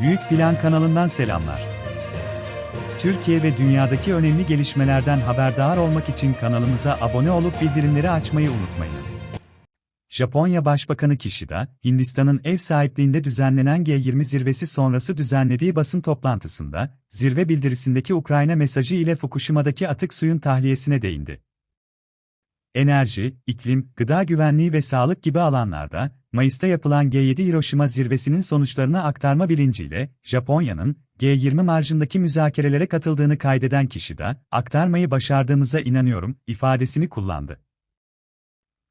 Büyük Plan kanalından selamlar. Türkiye ve dünyadaki önemli gelişmelerden haberdar olmak için kanalımıza abone olup bildirimleri açmayı unutmayınız. Japonya Başbakanı Kishida, Hindistan'ın ev sahipliğinde düzenlenen G20 zirvesi sonrası düzenlediği basın toplantısında, zirve bildirisindeki Ukrayna mesajı ile Fukushima'daki atık suyun tahliyesine değindi. Enerji, iklim, gıda güvenliği ve sağlık gibi alanlarda, Mayıs'ta yapılan G7 Hiroşima zirvesinin sonuçlarını aktarma bilinciyle, Japonya'nın, G20 marjındaki müzakerelere katıldığını kaydeden Kishida, aktarmayı başardığımıza inanıyorum, ifadesini kullandı.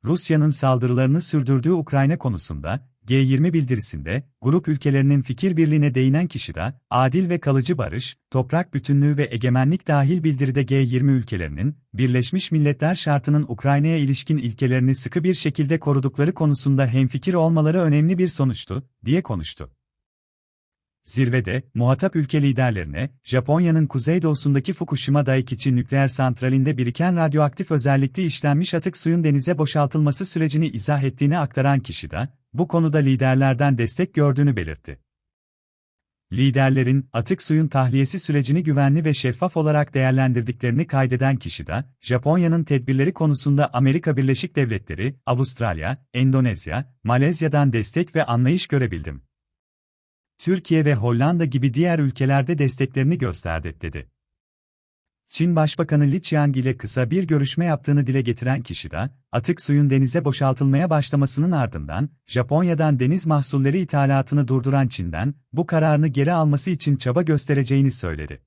Rusya'nın saldırılarını sürdürdüğü Ukrayna konusunda, G20 bildirisinde, grup ülkelerinin fikir birliğine değinen Kishida, adil ve kalıcı barış, toprak bütünlüğü ve egemenlik dahil bildiride G20 ülkelerinin, Birleşmiş Milletler şartının Ukrayna'ya ilişkin ilkelerini sıkı bir şekilde korudukları konusunda hemfikir olmaları önemli bir sonuçtu, diye konuştu. Zirvede, muhatap ülke liderlerine, Japonya'nın kuzeydoğusundaki Fukushima Daiichi nükleer santralinde biriken radyoaktif özellikli işlenmiş atık suyun denize boşaltılması sürecini izah ettiğini aktaran kişi de, bu konuda liderlerden destek gördüğünü belirtti. Liderlerin, atık suyun tahliyesi sürecini güvenli ve şeffaf olarak değerlendirdiklerini kaydeden kişi de, Japonya'nın tedbirleri konusunda Amerika Birleşik Devletleri, Avustralya, Endonezya, Malezya'dan destek ve anlayış görebildim. Türkiye ve Hollanda gibi diğer ülkelerde desteklerini gösterdi, dedi. Çin Başbakanı Li Qiang ile kısa bir görüşme yaptığını dile getiren kişi de, atık suyun denize boşaltılmaya başlamasının ardından, Japonya'dan deniz mahsulleri ithalatını durduran Çin'den, bu kararını geri alması için çaba göstereceğini söyledi.